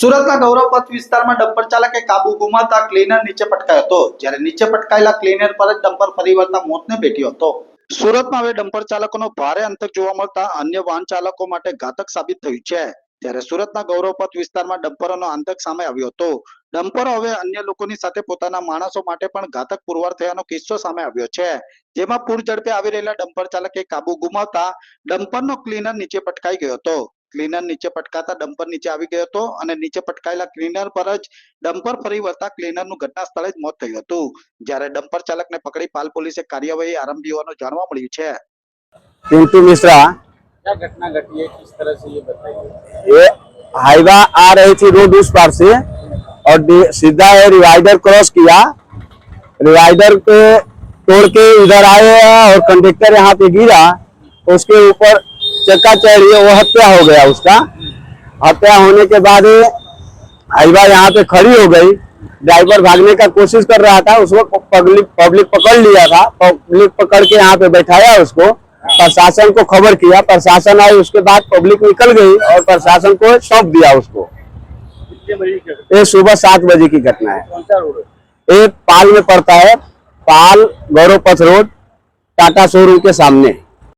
સુરતના ગૌરવપથ વિસ્તારમાં ડમ્પર ચાલકે કાબુ ગુમાવતા ક્લીનર નીચે પટકાયો હતો. જ્યારે નીચે પટકાયેલા ક્લીનર પર જ ડમ્પર ફરી વળતા મોતને ભેટ્યો હતો. સુરતમાં હવે ડમ્પર ચાલકોનો ભારે અંતક જોવા મળતા અન્ય વાહન ચાલકો માટે ઘાતક સાબિત થયું છે. ત્યારે સુરતના ગૌરવપથ વિસ્તારમાં ડમ્પરોનો આતંક સામે આવ્યો હતો. ડમ્પરો હવે અન્ય લોકોની સાથે પોતાના માણસો માટે પણ ઘાતક પુરવાર થયાનો કિસ્સો સામે આવ્યો છે. જેમાં પૂર ઝડપે આવી રહેલા ડમ્પર ચાલકે કાબુ ગુમાવતા ડમ્પરનો ક્લીનર નીચે પટકાઈ ગયો હતો. ક્લીનર નીચે પટકાતા ડમ્પર નીચે આવી ગયો હતો અને નીચે પટકાયેલા ક્લીનર પર જ ડમ્પર ફરી વળતા ક્લીનરનું ઘટના સ્થળે જ મોત થયું હતું જ્યારે ડમ્પર ચાલકને પકડી પાલ પોલીસે કાર્યવાહી આરંભી હોવાનું જાણવા મળ્યું છે पिंटू मिश्रा क्या घटना घटी है किस तरह से ये बताइए ये हाईवा आ रही थी रोड उस पार से और डि- सीधा है डिवाइडर क्रॉस किया डिवाइडर पे तोड़ के इधर आए और कंडक्टर यहाँ पे गिरा उसके ऊपर चक्का चढ़ वो हत्या हो गया उसका। हत्या होने के बाद हाईवा यहाँ पे खड़ी हो गई। ड्राइवर भागने का कोशिश कर रहा था उसको पब्लिक पब्लिक पकड़ लिया था। पब्लिक पकड़ के यहाँ पे बैठाया उसको। प्रशासन को खबर किया। प्रशासन आई उसके बाद पब्लिक निकल गई और प्रशासन को सौंप दिया उसको। ये सुबह सात बजे की घटना है। है? ये पाल में पड़ता है पाल गौरव पथ रोड टाटा शोरूम के सामने।